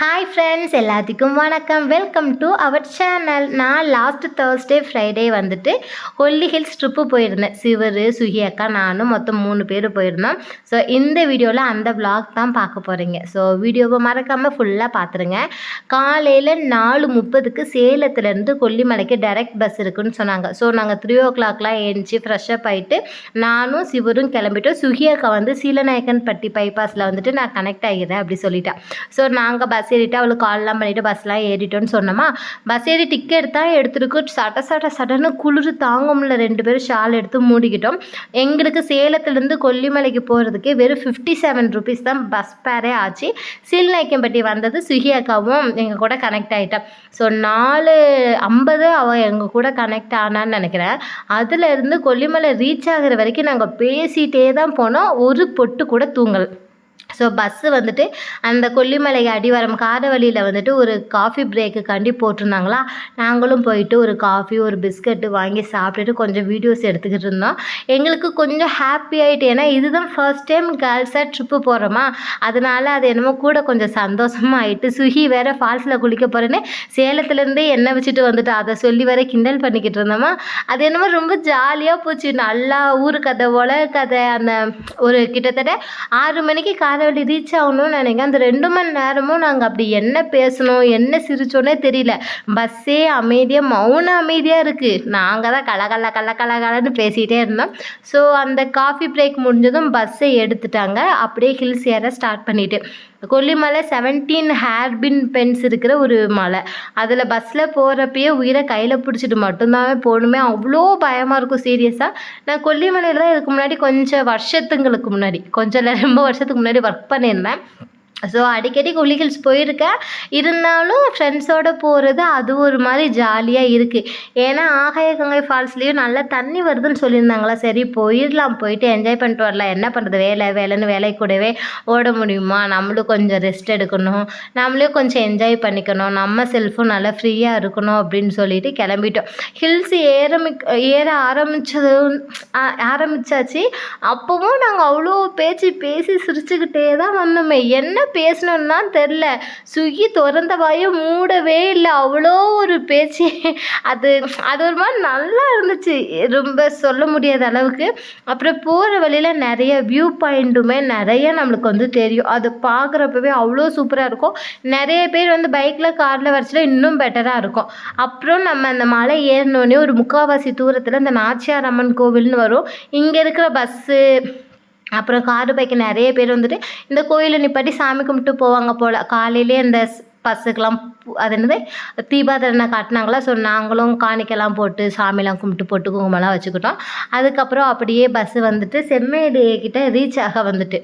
Hi friends எல்லாத்துக்கும் வணக்கம். Welcome to our channel நான் லாஸ்ட் தேர்ஸ்டே ஃப்ரைடே வந்துட்டு கொல்லி ஹில்ஸ் ட்ரிப்பு போயிருந்தேன். சிவர் சுகி அக்கா நானும் மொத்தம் மூணு பேர் போயிருந்தோம். ஸோ இந்த வீடியோவில் அந்த ப்ளாக் தான் பார்க்க போகிறீங்க ஸோ வீடியோவை மறக்காமல் ஃபுல்லாக பார்த்துருங்க காலையில் நாலு முப்பதுக்கு சேலத்துலேருந்து கொல்லிமலைக்கு டைரக்ட் பஸ் இருக்குன்னு சொன்னாங்க. ஸோ நாங்கள் த்ரீ ஓ கிளாக்லாம் எழுந்துச்சி ஃப்ரெஷ்அப் ஆகிட்டு நானும் சிவரும் கிளம்பிட்டோம். சுகி அக்கா வந்து சீலநாயக்கன் பட்டி பைபாஸில் வந்துட்டு நான் கனெக்ட் ஆகிறேன் அப்படி சொல்லிட்டேன் ஸோ நாங்கள் பஸ் ஏறிட்டு அவளுக்கு கால்லாம் பண்ணிவிட்டு பஸ்லாம் ஏறிட்டோன்னு சொன்னோமா? பஸ் ஏறி டிக்கெட் தான் எடுத்துருக்கு சட்ட சட்ட சடன்னு குளிர் தாங்க முடியல ரெண்டு பேரும் ஷால் எடுத்து மூடிக்கிட்டோம். எங்களுக்கு சேலத்துலேருந்து கொல்லிமலைக்கு போகிறதுக்கே வெறும் ஃபிஃப்டி செவன் ருபீஸ் தான் பஸ் பேரே ஆச்சு. சீல்நாய்க்கம்பட்டி வந்தது சுகி அக்காவும் எங்கள் கூட கனெக்ட் ஆகிட்டேன் ஸோ நாலு ஐம்பது அவள் எங்கள் கூட கனெக்ட் ஆனான்னு நினைக்கிறேன். அதுலேருந்து கொல்லிமலை ரீச் ஆகிற வரைக்கும் நாங்கள் பேசிகிட்டே தான் போனோம். ஒரு பொட்டு கூட தூங்கல். ஸோ பஸ்ஸு வந்துட்டு அந்த கொல்லிமலை அடிவாரம் காரவழியில் வந்துட்டு ஒரு காஃபி பிரேக்குக்காண்டி போட்டிருந்தாங்களா? நாங்களும் போயிட்டு ஒரு காஃபி ஒரு பிஸ்கட்டு வாங்கி சாப்பிட்டுட்டு கொஞ்சம் வீடியோஸ் எடுத்துக்கிட்டு இருந்தோம். எங்களுக்கு கொஞ்சம் ஹாப்பி ஆகிட்டு ஏன்னா இதுதான் ஃபர்ஸ்ட் டைம் கேர்ள்ஸாக ட்ரிப்பு போகிறோமா அதனால அது என்னமோ கூட கொஞ்சம் சந்தோஷமாக ஆகிட்டு சுகி வேறு ஃபால்ஸில் குளிக்க போகிறேன்னு சேலத்துலேருந்தே எண்ணெய் வச்சுட்டு வந்துட்டு. அதை சொல்லி வேற கிண்டல் பண்ணிக்கிட்டு இருந்தோமா? அது என்னமோ ரொம்ப ஜாலியாக போச்சு. நல்லா ஊர் கதை உலக கதை அந்த ஒரு கிட்டத்தட்ட ஆறு மணிக்கு காரவழி ரீச் ஆகணும்னு நினைக்கிறேன் அந்த ரெண்டு மணி நேரமும் நாங்கள் அப்படி என்ன பேசணும் என்ன சிரிச்சோன்னே தெரியல. பஸ்ஸே அமைதியாக மௌன அமைதியாக இருக்குது நாங்கள் தான் கல கல கல கல கலன்னு பேசிகிட்டே இருந்தோம். ஸோ அந்த காஃபி பிரேக் முடிஞ்சதும் பஸ்ஸை எடுத்துட்டாங்க. அப்படியே ஹில்ஸ் ஏற ஸ்டார்ட் பண்ணிவிட்டு கொல்லிமலை செவன்டீன் ஹேர்பின் பென்ஸ் இருக்கிற ஒரு மலை. அதில் பஸ்ஸில் போகிறப்பயே உயிரை கையில் பிடிச்சிட்டு மட்டும்தான் போகணுமே. அவ்வளோ பயமாக இருக்கும் சீரியஸாக நான் கொல்லிமலையில் தான் இதுக்கு முன்னாடி கொஞ்சம் வருஷத்துங்களுக்கு முன்னாடி கொஞ்சம் இல்லை ரொம்ப வருஷத்துக்கு முன்னாடி ஒர்க் பண்ணியிருந்தேன். ஸோ அடிக்கடி கொல்லி ஹில்ஸ் போயிருக்கேன். இருந்தாலும் ஃப்ரெண்ட்ஸோடு போகிறது அது ஒரு மாதிரி ஜாலியாக இருக்குது ஏன்னா ஆகாய கங்கை ஃபால்ஸ்லேயும் நல்லா தண்ணி வருதுன்னு சொல்லியிருந்தாங்களா? சரி போயிடலாம். போயிட்டு என்ஜாய் பண்ணிட்டு வரலாம். என்ன பண்ணுறது வேலை வேலைன்னு வேலை கூடவே ஓட முடியுமா? நம்மளும் கொஞ்சம் ரெஸ்ட் எடுக்கணும். நம்மளே கொஞ்சம் என்ஜாய் பண்ணிக்கணும். நம்ம செல்ஃபும் நல்லா ஃப்ரீயாக இருக்கணும் அப்படின்னு சொல்லிட்டு கிளம்பிட்டோம். ஹில்ஸ் ஏறமி ஏற ஆரம்பித்தது ஆரம்பிச்சாச்சு. அப்போவும் நாங்கள் அவ்வளோ பேச்சு பேசி சிரிச்சுக்கிட்டே தான் வந்தோமே. என்ன பேசணும்னு தான் தெரில சுகி திறந்த வாயை மூடவே இல்லை. அவ்வளோ ஒரு பேச்சு. அது அது ஒரு மாதிரி நல்லா இருந்துச்சு. ரொம்ப சொல்ல முடியாத அளவுக்கு. அப்புறம் போகிற வழியில் நிறைய வியூ பாயிண்ட்டுமே நிறைய நம்மளுக்கு வந்து தெரியும். அது பார்க்குறப்பவே அவ்வளோ சூப்பராக இருக்கும். நிறைய பேர் வந்து பைக்கில் காரில் வரைச்சில இன்னும் பெட்டராக இருக்கும். அப்புறம் நம்ம அந்த மலை ஏறினோடனே ஒரு முக்கால்வாசி தூரத்தில் இந்த நாச்சியார் அம்மன் கோவில்னு வரும். இங்கே இருக்கிற பஸ்ஸு அப்புறம் காரு பைக்கு நிறைய பேர் வந்துட்டு இந்த கோயிலை நிப்பாட்டி சாமி கும்பிட்டு போவாங்க போல். காலையிலே அந்த பஸ்ஸுக்கெலாம் அது என்னது? தீபாதனை காட்டினாங்களா? ஸோ நாங்களும் காணிக்கெல்லாம் போட்டு சாமிலாம் கும்பிட்டு போட்டு குங்குமம்லாம் வச்சுக்கிட்டோம். அதுக்கப்புறம் அப்படியே பஸ்ஸு வந்துட்டு செம்மேடு கிட்டே ரீச் ஆக வந்துட்டு.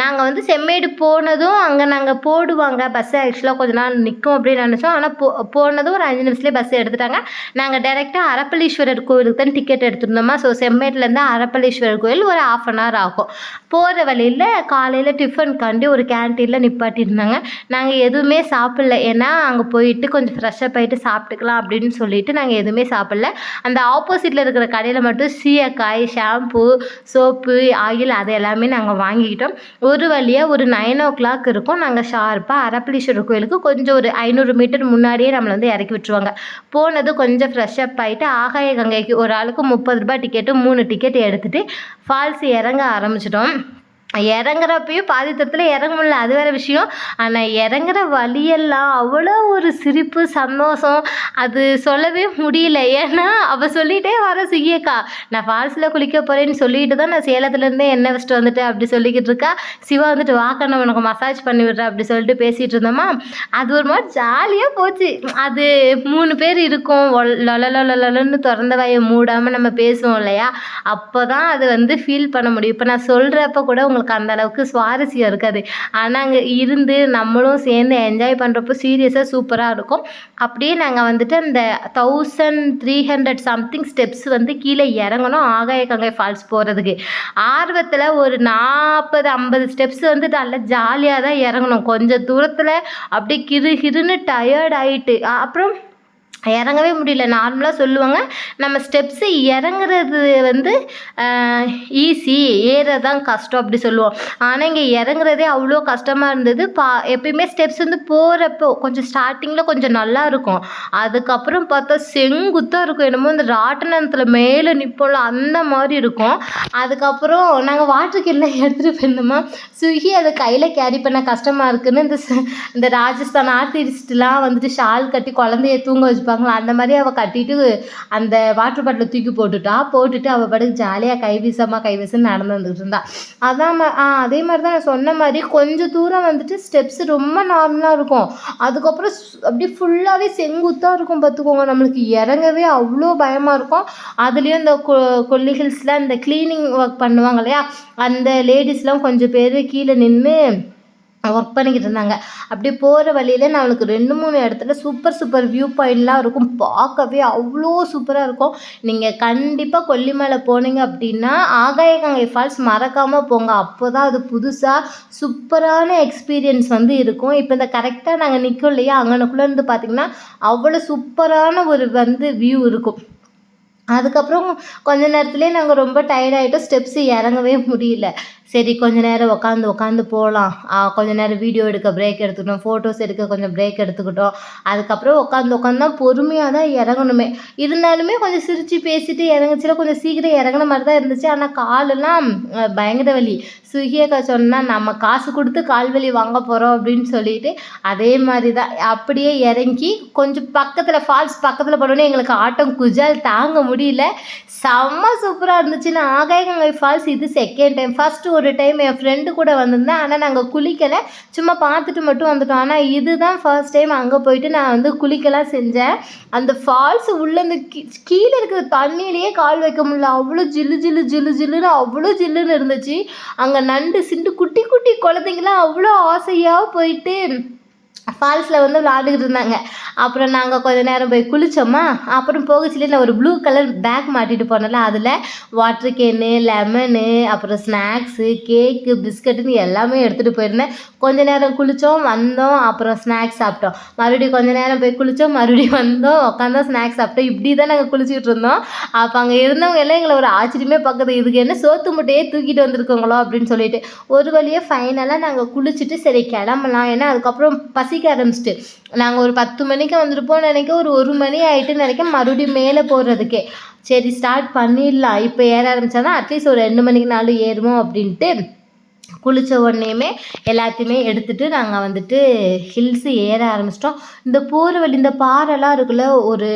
நாங்கள் வந்து செம்மேடு போனதும் அங்கே நாங்கள் போடுவாங்க. பஸ்ஸு ஆக்சுவலாக கொஞ்ச நாள் நிற்கும் அப்படின்னு நினச்சோம். ஆனால் போ போனதும் ஒரு அஞ்சு நிமிஷத்துலேயே பஸ் எடுத்துட்டாங்க. நாங்கள் டேரெக்டாக அரப்பளீஸ்வரர் கோவிலுக்கு தான் டிக்கெட் எடுத்துருந்தோமா? ஸோ செம்மேட்லேருந்து அரப்பளீஸ்வரர் கோயில் ஒரு ஆஃப் அன் ஹவர் ஆகும். போகிற வழியில் காலையில் டிஃபன் காண்டி ஒரு கேன்டீனில் நிப்பாட்டியிருந்தாங்க. நாங்கள் எதுவுமே சாப்பிடல. ஏன்னா அங்கே போயிட்டு கொஞ்சம் ஃப்ரெஷ்ஷப் ஆகிட்டு சாப்பிட்டுக்கலாம் அப்படின்னு சொல்லிட்டு நாங்கள் எதுவுமே சாப்பிடல. அந்த ஆப்போசிட்டில் இருக்கிற கடையில் மட்டும் சீயக்காய் ஷாம்பு சோப்பு ஆயில் அது எல்லாமே நாங்கள் வாங்கிக்கிட்டோம். ஒரு வழியாக ஒரு நைன் ஓ கிளாக் இருக்கும் நாங்கள் ஷார்ப்பாக அரப்பளீஸ்வரர் கோயிலுக்கு கொஞ்சம் ஒரு ஐநூறு மீட்டர் முன்னாடியே நம்மளை வந்து இறக்கி விட்டுருவாங்க. போனது கொஞ்சம் ஃப்ரெஷ்ஷப் ஆகிட்டு ஆகாய கங்கைக்கு ஒரு ஆளுக்கு முப்பது ரூபாய் டிக்கெட்டு மூணு டிக்கெட் எடுத்துகிட்டு ஃபால்ஸ் இறங்க ஆரம்பிச்சிட்டோம். இறங்குறப்பையும் பாதி தூரத்தில் இறங்க முடியல. அது வேறு விஷயம். ஆனால் இறங்குற வழியெல்லாம் அவ்வளோ ஒரு சிரிப்பு சந்தோஷம். அது சொல்லவே முடியல. ஏன்னா அவள் சொல்லிகிட்டே வர சுகியக்கா நான் ஃபால்ஸில் குளிக்க போகிறேன்னு சொல்லிட்டு தான் நான் சேலத்துலேருந்தே எண்ணெய் வச்சுட்டு வந்துட்டேன் அப்படி சொல்லிக்கிட்டு இருக்கா. சிவா வந்துட்டு வாக்கண்ணா உனக்கு மசாஜ் பண்ணி விடுறேன் அப்படி சொல்லிட்டு பேசிகிட்டு இருந்தோமா. அது ஒரு மாதிரி ஜாலியாக போச்சு. அது மூணு பேர் இருக்கும். லொலலொலன்னு திறந்த வாயை மூடாமல் நம்ம பேசுவோம் இல்லையா? அப்போ தான் அது வந்து ஃபீல் பண்ண முடியும். இப்போ நான் சொல்கிறப்ப கூட உங்களுக்கு அந்த அளவுக்கு சுவாரஸ்யம் இருக்காது. ஆனால் அங்கே இருந்து நம்மளும் சேர்ந்து என்ஜாய் பண்ணுறப்போ சீரியஸாக சூப்பராக இருக்கும். அப்படியே நாங்கள் வந்துட்டு அந்த thousand three hundred something steps வந்து கீழே இறங்கணும் ஆகாய கங்கை ஃபால்ஸ் போகிறதுக்கு ஆர்வத்தில் ஒரு நாற்பது ஐம்பது ஸ்டெப்ஸ் வந்து நல்லா ஜாலியாக தான் இறங்கணும். கொஞ்சம் தூரத்தில் அப்படியே கிறு கிறுன்னு டயர்ட் ஆகிட்டு அப்புறம் இறங்கவே முடியல. நார்மலாக சொல்லுவாங்க. நம்ம ஸ்டெப்ஸு இறங்குறது வந்து ஈஸி ஏறது தான் கஷ்டம் அப்படி சொல்லுவோம். ஆனால் இங்கே இறங்குறதே அவ்வளோ கஷ்டமாக இருந்தது. பா எப்பயுமே ஸ்டெப்ஸ் வந்து போகிறப்போ கொஞ்சம் ஸ்டார்டிங்கில் கொஞ்சம் நல்லா இருக்கும். அதுக்கப்புறம் பார்த்தா செங்குத்தாக இருக்கும். என்னமோ இந்த ராட்டினத்தில் மேலே நிற்போம்ல அந்த மாதிரி இருக்கும். அதுக்கப்புறம் நாங்கள் வாட்டர் கேன்லாம் எடுத்துகிட்டு போயிருந்தோமா ஸ்விக்கி அதை கையில் கேரி பண்ண கஷ்டமாக இருக்குன்னு இந்த இந்த ராஜஸ்தான் ஆர்டிஸ்ட்லாம் வந்துட்டு ஷால் கட்டி குழந்தைய தூங்க வச்சுருப்பாங்களோ அந்த மாதிரி அவள் கட்டிட்டு அந்த வாட்டர் பாட்டிலை தூக்கி போட்டுட்டா. போட்டுட்டு அவள் பாட்டுக்கு ஜாலியாக கைவீசமாக கைவீசன்னு நடந்து வந்துட்டு இருந்தா. அதான் ஆ அதே மாதிரி தான் நான் சொன்ன மாதிரி கொஞ்சம் தூரம் வந்துட்டு ஸ்டெப்ஸ் ரொம்ப நார்மலாக இருக்கும். அதுக்கப்புறம் அப்படி அப்படியே ஃபுல்லாகவே செங்குத்தாக இருக்கும் பார்த்துக்கோங்க. நம்மளுக்கு இறங்கவே அவ்வளோ பயமாக இருக்கும். அதுலேயும் இந்த கொ கொல்லி ஹில்ஸில் அந்த க்ளீனிங் ஒர்க் பண்ணுவாங்க இல்லையா? அந்த லேடிஸ்லாம் கொஞ்சம் பேர் கீழே நின்று ஒர்க் பண்ணிக்கிட்டு இருந்தாங்க. அப்படியே போகிற வழியில் நம்மளுக்கு ரெண்டு மூணு இடத்துல சூப்பர் சூப்பர் வியூ பாயிண்ட்லாம் இருக்கும். பார்க்கவே அவ்வளோ சூப்பராக இருக்கும். நீங்கள் கண்டிப்பாக கொல்லிமலை போனீங்க அப்படின்னா ஆகாயகங்கை ஃபால்ஸ் மறக்காமல் போங்க. அப்போ தான் அது புதுசாக சூப்பரான எக்ஸ்பீரியன்ஸ் வந்து இருக்கும். இப்போ இந்த கரெக்டாக நாங்கள் நிற்கும் இல்லையா? அங்கனக்குள்ளே இருந்து பார்த்தீங்கன்னா அவ்வளோ சூப்பரான ஒரு வந்து வியூ இருக்கும். அதுக்கப்புறம் கொஞ்ச நேரத்துலேயே நாங்கள் ரொம்ப டயர்டாகிட்டோம் ஸ்டெப்ஸ் ஸ்டெப்ஸு இறங்கவே முடியல. சரி கொஞ்ச நேரம் உட்காந்து உட்காந்து போகலாம் கொஞ்ச நேரம் வீடியோ எடுக்க பிரேக் எடுத்துக்கிட்டோம். ஃபோட்டோஸ் எடுக்க கொஞ்சம் பிரேக் எடுத்துக்கிட்டோம். அதுக்கப்புறம் உட்காந்து உட்காந்து தான் பொறுமையாக தான் இறங்கணுமே. இருந்தாலுமே கொஞ்சம் சிரித்து பேசிட்டு இறங்குச்சுல கொஞ்சம் சீக்கிரம் இறங்குன மாதிரி தான் இருந்துச்சு. ஆனால் காலெல்லாம் பயங்கர வலி. சுகியக்கா சொன்னால் நம்ம காசு கொடுத்து கால் வலி வாங்க போகிறோம் அப்படின்னு சொல்லிட்டு அதே மாதிரி தான். அப்படியே இறங்கி கொஞ்சம் பக்கத்தில் ஃபால்ஸ் பக்கத்தில் போனோடனே எங்களுக்கு ஆட்டம் குஜால் தாங்க முடியல. செம்ம சூப்பராக இருந்துச்சு நான் ஃபால்ஸ் இது செகண்ட் டைம் ஃபஸ்ட்டு ஒரு ஒரு டைம் என் ஃப்ரெண்டு கூட வந்திருந்தேன். ஆனால் நாங்கள் குளிக்கலை. சும்மா பார்த்துட்டு மட்டும் வந்துட்டோம். ஆனால் இதுதான் ஃபர்ஸ்ட் டைம் அங்கே போயிட்டு நான் வந்து குளிக்கலாம் செஞ்சேன். அந்த ஃபால்ஸ் உள்ள இந்த கீ- கீழே இருக்கிற தண்ணியிலேயே கால் வைக்க முடியல. அவ்வளோ ஜில்லு ஜில்லு ஜில்லு ஜில்லுன்னு அவ்வளோ ஜில்லுன்னு இருந்துச்சு. அங்கே நண்டு சிண்டு குட்டி குட்டி குழந்தைங்களாம் அவ்வளோ ஆசையாக போயிட்டு ஃபால்ஸில் வந்து விளாண்டுக்கிட்டு இருந்தாங்க. அப்புறம் நாங்கள் கொஞ்ச நேரம் போய் குளித்தோமா அப்புறம் போகச்சிலே நான் ஒரு ப்ளூ கலர் பேக் மாட்டிட்டு போனேன்ல அதில் வாட்டர் கேனு லெமனு அப்புறம் ஸ்நாக்ஸு கேக்கு பிஸ்கட்டுன்னு எல்லாமே எடுத்துகிட்டு போயிருந்தேன். கொஞ்ச நேரம் குளித்தோம் வந்தோம் அப்புறம் ஸ்நாக்ஸ் சாப்பிட்டோம். மறுபடியும் கொஞ்ச நேரம் போய் குளித்தோம் மறுபடியும் வந்தோம் உட்காந்தோம் ஸ்நாக்ஸ் சாப்பிட்டோம். இப்படி தான் நாங்கள் குளிச்சுக்கிட்டு இருந்தோம். அப்போ அங்கே இருந்தவங்க எல்லாம் எங்களை ஒரு ஆச்சரியமே பார்க்குது. இதுக்கு என்ன சோத்து முட்டையே தூக்கிட்டு வந்திருக்கோங்களோ அப்படின்னு சொல்லிட்டு. ஒரு வழியாக ஃபைனலாக நாங்கள் குளிச்சுட்டு சரி கிளம்பலாம். ஏன்னா அதுக்கப்புறம் பசிக்க ஆரம்பிச்சிட்டு. நாங்கள் ஒரு பத்து மணிக்கு வந்திருப்போம் நினைக்க ஒரு ஒரு மணி ஆகிட்டு நினைக்க மறுபடியும் மேலே போடுறதுக்கே சரி ஸ்டார்ட் பண்ணிடலாம். இப்போ ஏற ஆரம்பிச்சா தான் அட்லீஸ்ட் ஒரு ரெண்டு மணிக்கு நாலு ஏறுவோம் அப்படின்ட்டு. குளித்த உடனேயுமே எல்லாத்தையுமே எடுத்துட்டு நாங்கள் வந்துட்டு ஹில்ஸு ஏற ஆரம்பிச்சிட்டோம். இந்த போகிற வழி இந்த பாறைலாம் இருக்குல்ல ஒரு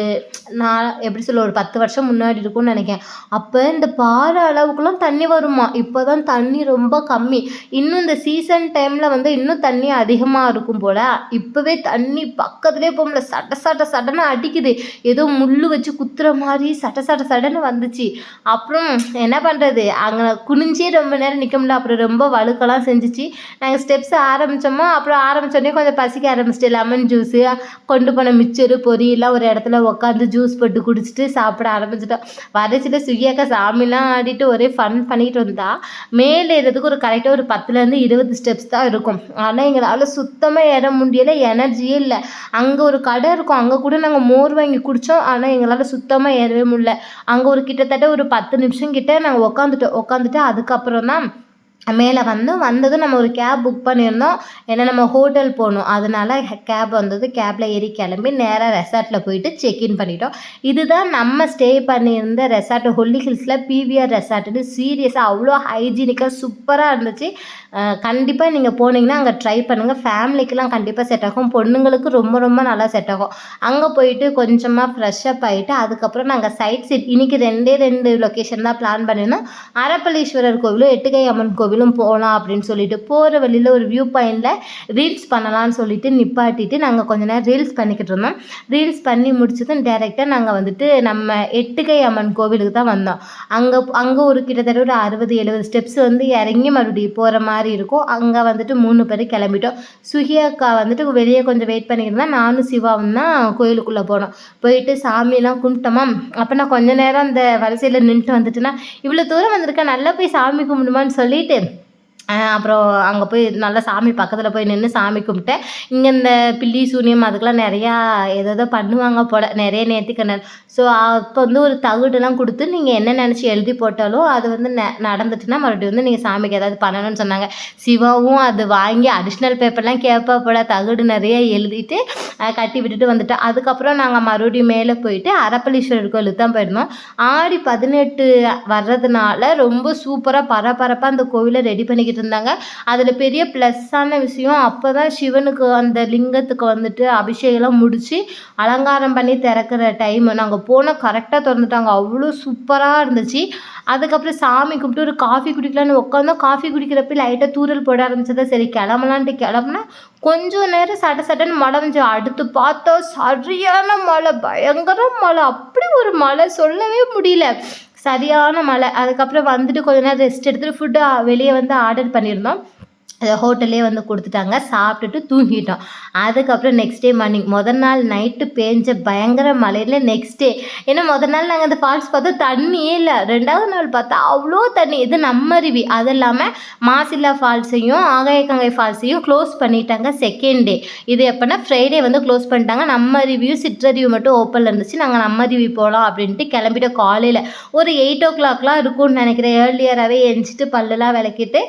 நான் எப்படி சொல்ல ஒரு பத்து வருஷம் முன்னாடி இருக்கும்னு நினைக்கிறேன். அப்போ இந்த பாறை அளவுக்குலாம் தண்ணி வருமா? இப்போ தான் தண்ணி ரொம்ப கம்மி. இன்னும் இந்த சீசன் டைமில் வந்து இன்னும் தண்ணி அதிகமாக இருக்கும் போல். இப்போவே தண்ணி பக்கத்துலேயே போக முடியல சட்ட சட்ட சடன்னு அடிக்குது. ஏதோ முள் வச்சு குத்துற மாதிரி சட்ட சட்ட சடன்னு வந்துச்சு. அப்புறம் என்ன பண்ணுறது அங்கே குனிஞ்சே ரொம்ப நேரம் நிற்க முடியல அப்புறம் ரொம்ப அழுக்கெல்லாம் செஞ்சுச்சு. நாங்கள் ஸ்டெப்ஸ் ஆரம்பித்தோமோ அப்புறம் ஆரம்பித்தோடனே கொஞ்சம் பசிக்க ஆரம்பிச்சிட்டு லெமன் ஜூஸு கொண்டு போன மிச்சரு பொரியெல்லாம் ஒரு இடத்துல உட்காந்து ஜூஸ் போட்டு குடிச்சிட்டு சாப்பிட ஆரம்பிச்சிட்டோம். வரைச்சிட்டு சுகியாக்கா சாமிலாம் ஆடிட்டு ஒரே ஃபன் பண்ணிகிட்டு வந்தா மேலே ஏறதுக்கு ஒரு கரெக்டாக ஒரு பத்துலேருந்து இருபது ஸ்டெப்ஸ் தான் இருக்கும். ஆனால் எங்களால் சுத்தமாக ஏற முடியல எனர்ஜியே இல்லை. அங்கே ஒரு கடை இருக்கும் அங்கே கூட நாங்கள் மோர் வாங்கி குடித்தோம் ஆனால் எங்களால் சுத்தமாக ஏறவே முடியல. அங்கே ஒரு கிட்டத்தட்ட ஒரு பத்து நிமிஷம் கிட்ட நாங்கள் உட்காந்துட்டோம் உட்காந்துட்டு அதுக்கப்புறம் தான் மேலே வந்தோம் வந்ததும் நம்ம ஒரு கேப் புக் பண்ணியிருந்தோம். ஏன்னா நம்ம ஹோட்டல் போகணும். அதனால கேப் வந்தது. கேப்பில் ஏறி கிளம்பி நேராக ரெசார்ட்டில் போயிட்டு செக்இன் பண்ணிட்டோம். இதுதான் நம்ம ஸ்டே பண்ணியிருந்த ரெசார்ட் ஹொல்லி ஹில்ஸில் பிவிஆர் ரெசார்ட்னு சீரியஸாக அவ்வளோ ஹைஜீனிக்காக சூப்பராக இருந்துச்சு. கண்டிப்பாக நீங்கள் போனீங்கன்னா அங்கே ட்ரை பண்ணுங்கள் ஃபேமிலிக்கெலாம் கண்டிப்பாக செட் ஆகும். பொண்ணுங்களுக்கு ரொம்ப ரொம்ப நல்லா செட் ஆகும். அங்கே போயிட்டு கொஞ்சமாக ஃப்ரெஷ்அப் ஆகிட்டு அதுக்கப்புறம் நாங்கள் சைட் சீட் இன்றைக்கி ரெண்டே ரெண்டு லொக்கேஷன் தான் பிளான் பண்ணியிருந்தோம். அரப்பளீஸ்வரர் கோவிலும் எட்டுக்கை அம்மன் கோவில் கோவிலும் போகலாம் அப்படின்னு சொல்லிட்டு போகிற வழியில் ஒரு வியூ பாயிண்டில் ரீல்ஸ் பண்ணலாம்னு சொல்லிட்டு நிப்பாட்டிட்டு நாங்கள் கொஞ்ச நேரம் ரீல்ஸ் பண்ணிக்கிட்டு இருந்தோம். ரீல்ஸ் பண்ணி முடிச்சதும் டேரெக்டாக நாங்கள் வந்துட்டு நம்ம எட்டுக்கை அம்மன் கோவிலுக்கு தான் வந்தோம். அங்கே அங்கே ஒரு கிட்டத்தட்ட ஒரு அறுபது எழுபது ஸ்டெப்ஸ் வந்து இறங்கி மறுபடியும் போகிற மாதிரி இருக்கும். அங்கே வந்துட்டு மூணு பேர் கிளம்பிட்டோம். சுகி அக்கா வந்துட்டு வெளியே கொஞ்சம் வெயிட் பண்ணிக்கிட்டு நானும் சிவாவும் தான் கோயிலுக்குள்ளே போனோம். போயிட்டு சாமியெல்லாம் கும்பிட்டோமா. அப்போ நான் கொஞ்ச நேரம் அந்த வரிசையில் நின்றுட்டு வந்துட்டுனா இவ்வளோ தூரம் வந்திருக்கேன் நல்லா போய் சாமி கும்பிடுமான்னு சொல்லிட்டு அப்புறம் அங்கே போய் நல்லா சாமி பக்கத்தில் போய் நின்று சாமி கும்பிட்டேன் இங்கே இந்த பில்லி சூனியம் அதுக்கெல்லாம் நிறையா ஏதோ பண்ணுவாங்க போல் நிறைய நேர்த்திக்கண்ணல் ஸோ அப்போ வந்து ஒரு தகுடுலாம் கொடுத்து நீங்கள் என்ன நினச்சி எழுதி போட்டாலும் அது வந்து ந நடந்துட்டுனா மறுபடியும் வந்து நீங்கள் சாமிக்கு ஏதாவது பண்ணணும்னு சொன்னாங்க. சிவாவும் அது வாங்கி அடிஷ்னல் பேப்பர்லாம் கேட்பா போல தகுடு நிறைய எழுதிட்டு கட்டி விட்டுட்டு வந்துட்டோம் அதுக்கப்புறம் நாங்கள் மறுபடியும் மேலே போயிட்டு அரப்பளீஸ்வரர் கோயிலுக்கு தான் போயிருந்தோம். ஆடி பதினெட்டு வர்றதுனால ரொம்ப சூப்பராக பரபரப்பாக அந்த கோவிலை ரெடி பண்ணிக்கிட்டு இருந்தாங்க அதில் பெரிய ப்ளஸ்ஸான விஷயம் அப்போ தான் சிவனுக்கு அந்த லிங்கத்துக்கு வந்துட்டு அபிஷேகம்லாம் முடித்து அலங்காரம் பண்ணி திறக்கிற டைம் நாங்கள் போனால் கரெக்டாக திறந்துட்டாங்க. அவ்வளோ சூப்பராக இருந்துச்சு. அதுக்கப்புறம் சாமி கும்பிட்டு ஒரு காஃபி குடிக்கலான்னு உட்காந்தோம் காஃபி குடிக்கிறப்ப லைட்டாக தூரல் போட ஆரம்பிச்சதா சரி கிளம்பலான்ட்டு கிளம்புனா கொஞ்சம் நேரம் சட்ட சட்டன்னு மழை அடுத்து பார்த்தா சரியான மழை பயங்கர மழை. அப்படி ஒரு மழை சொல்லவே முடியல. சரியான மழை. அதுக்கப்புறம் வந்துட்டு கொஞ்ச நேரம் ரெஸ்ட் எடுத்துட்டு ஃபுட்டு வெளியே வந்து ஆர்டர் பண்ணியிருந்தோம். ஹோட்டல்லே வந்து கொடுத்துட்டாங்க. சாப்பிட்டுட்டு தூங்கிட்டோம். அதுக்கப்புறம் நெக்ஸ்ட் டே மார்னிங் முதல் நாள் நைட்டு பேஞ்ச பயங்கர மழையில் நெக்ஸ்ட் டே ஏன்னா முதல் நாள் நாங்கள் அந்த ஃபால்ஸ் பார்த்தா தண்ணியே இல்லை. ரெண்டாவது நாள் பார்த்தா அவ்வளோ தண்ணி. இது நம்ம அருவி. அது இல்லாமல் மாசில்லா ஃபால்ஸையும் ஆகாயக்கங்கை ஃபால்ஸையும் க்ளோஸ் பண்ணிட்டாங்க செகண்ட் டே இது எப்போனா ஃப்ரைடே வந்து க்ளோஸ் பண்ணிட்டாங்க. நம்ம அருவியும் சிற்றறிவு மட்டும் ஓப்பனில் இருந்துச்சு. நாங்கள் நம்ம அருவி போகலாம் அப்படின்ட்டு கிளம்பிட்டோம் காலையில். ஒரு எயிட் ஓ கிளாக்லாம் இருக்கும்னு நினைக்கிறேன். ஏர்லியராகவே எஞ்சிட்டு பல்லுலாம் விளக்கிட்டு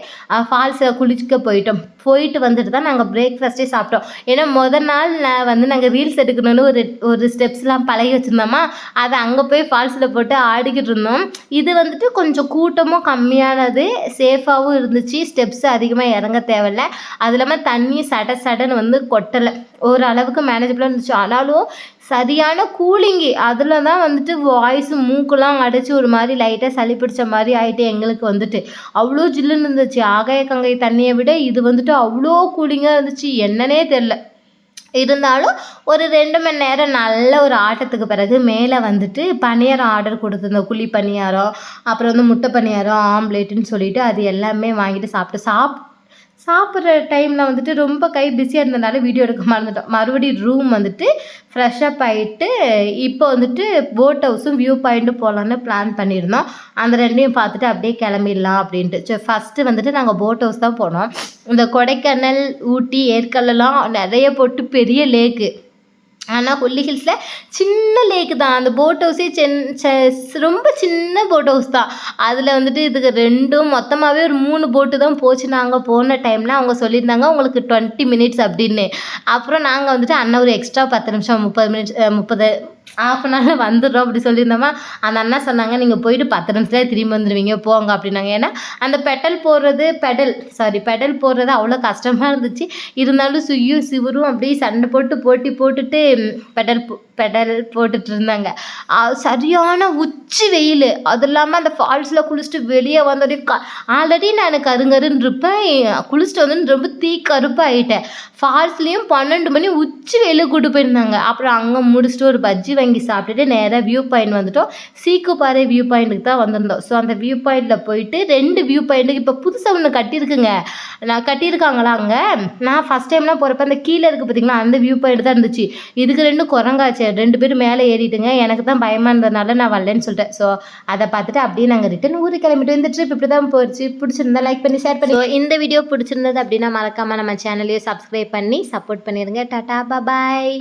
ஃபால்ஸை குளிச்சுக்க வீட்டுக்கு போயிட்டோம். போயிட்டு வந்துட்டு தான் நாங்கள் பிரேக்ஃபாஸ்ட்டே சாப்பிட்டோம். ஏன்னா முதல் நாள் நான் வந்து நாங்கள் ரீல்ஸ் எடுக்கணும்னு ஒரு ஒரு ஸ்டெப்ஸ்லாம் பழகி வச்சுருந்தோமா அதை அங்கே போய் ஃபால்ஸில் போட்டு ஆடிக்கிட்டு இருந்தோம். இது வந்துட்டு கொஞ்சம் கூட்டமும் கம்மியானது சேஃபாகவும் இருந்துச்சு. ஸ்டெப்ஸ் அதிகமாக இறங்க தேவையில்ல. அது இல்லாமல் தண்ணி சட சடன்னு வந்து கொட்டலை. ஓரளவுக்கு மேனேஜபிளாக இருந்துச்சு. ஆனாலும் சரியான கூலிங்கு அதில் தான் வந்துட்டு வாய்ஸு மூக்கெல்லாம் அடைச்சி ஒரு மாதிரி லைட்டாக சளி பிடிச்ச மாதிரி ஆகிட்டு எங்களுக்கு வந்துட்டு. அவ்வளோ ஜில்லுன்னு இருந்துச்சு. ஆகாய கங்கை தண்ணியை விட இது வந்துட்டு அவ்வளோ கூலிங்காக இருந்துச்சு. என்னன்னே தெரில இருந்தாலும் ஒரு ரெண்டு மணி நேரம் நல்ல ஒரு ஆட்டத்துக்கு பிறகு மேலே வந்துட்டு பணியாரம் ஆர்டர் கொடுத்துருந்தோம் குழி பணியாரம் அப்புறம் வந்து முட்டை பணியாரம் ஆம்லேட்டுன்னு சொல்லிட்டு அது எல்லாமே வாங்கிட்டு சாப்பிட்டு சாப் சாப்பிட்ற டைமில் வந்துட்டு ரொம்ப கை பிஸியாக இருந்ததுனால வீடியோ எடுக்க மறந்துட்டோம். மறுபடியும் ரூம் வந்துட்டு ஃப்ரெஷ்அப் ஆகிட்டு இப்போ வந்துட்டு போட் ஹவுஸும் வியூ பாயிண்ட்டும் போகலான்னு பிளான் பண்ணியிருந்தோம். அந்த ரெண்டையும் பார்த்துட்டு அப்படியே கிளம்பிடலாம் அப்படின்ட்டு. சரி ஃபஸ்ட்டு வந்துட்டு நாங்கள் போட் ஹவுஸ் தான் போனோம். இந்த கொடைக்கானல் ஊட்டி ஏற்கல்லாம் நிறைய போட்டு பெரிய லேக்கு ஆனால் கொல்லி ஹில்ஸில் சின்ன லேக்கு தான். அந்த போட் ஹவுஸே சென் ரொம்ப சின்ன போட் ஹவுஸ் தான். அதில் வந்துட்டு இதுக்கு ரெண்டும் மொத்தமாகவே ஒரு மூணு போட்டு தான் போச்சு. நாங்கள் போன டைமில் அவங்க சொல்லியிருந்தாங்க உங்களுக்கு டுவெண்ட்டி மினிட்ஸ் அப்படின்னு. அப்புறம் நாங்கள் வந்துட்டு அண்ணன் ஒரு எக்ஸ்ட்ரா பத்து நிமிஷம் முப்பது மினிட்ஸ் முப்பது ஆஃப் அன் ஹவரில் வந்துடுறோம் அப்படி சொல்லியிருந்தோமா. அந்த அண்ணா சொன்னாங்க நீங்கள் போயிட்டு பத்து நிமிஷத்துல திரும்பி வந்துடுவீங்க போங்க அப்படின்னாங்க. ஏன்னா அந்த பெடல் போடுறது பெடல் சாரி பெடல் போடுறது அவ்வளோ கஷ்டமாக இருந்துச்சு. இருந்தாலும் சுயும் சிவரும் அப்படியே சண்டை போட்டு போட்டி போட்டுட்டு பெடல் பெடல் போட்டுட்டு இருந்தாங்க சரியான உச்சி வெயில். அது இல்லாமல் அந்த ஃபால்ஸில் குளிச்சுட்டு வெளியே வந்தோடனே க ஆல்ரெடி நான் கருங்கருன்னு இருப்பேன் குளிச்சுட்டு வந்து ரொம்ப தீ கருப்பாயிட்டேன். ஃபால்ஸ்லேயும் பன்னெண்டு மணி உச்சி வெயில் கூட்டு போயிருந்தாங்க. அப்புறம் அங்கே முடிச்சுட்டு ஒரு பஜ்ஜி வாங்கி சாப்பிட்டுட்டு நேராக வியூ பாயிண்ட் வந்துட்டோம். சீக்குப்பாறை வியூ பாயிண்ட்டுக்கு தான் வந்திருந்தோம். ஸோ அந்த வியூ பாயிண்டில் போயிட்டு ரெண்டு வியூ பாயிண்ட்டுக்கு இப்போ புதுசாக ஒன்று கட்டியிருக்குங்க. நான் கட்டியிருக்காங்களா அங்கே? நான் ஃபஸ்ட் டைம்லாம் போகிறப்ப அந்த கீழே இருக்குது பார்த்தீங்களா அந்த வியூ பாயிண்ட் தான் இருந்துச்சு. இதுக்கு ரெண்டு குரங்காச்சு. ரெண்டு பேரும் மேலே ஏறிட்டுங்க. எனக்கு தான் பயமாக இருந்ததுனால நான் வரலன்னு சொல்லிட்டேன். ஸோ அதை பார்த்துட்டு அப்படியே நாங்கள் ரிட்டன் ஊருக்கு கிளம்பிட்டு இந்த ட்ரிப் இப்படி தான் போயிடுச்சு பிடிச்சிருந்தா லைக் பண்ணி ஷேர் பண்ணி. இந்த வீடியோ பிடிச்சிருந்தது அப்படின்னா மறக்காமல் நம்ம சேனலையும் சப்ஸ்கிரைப் பண்ணி சப்போர்ட் பண்ணிடுங்க டாட்டா பாய்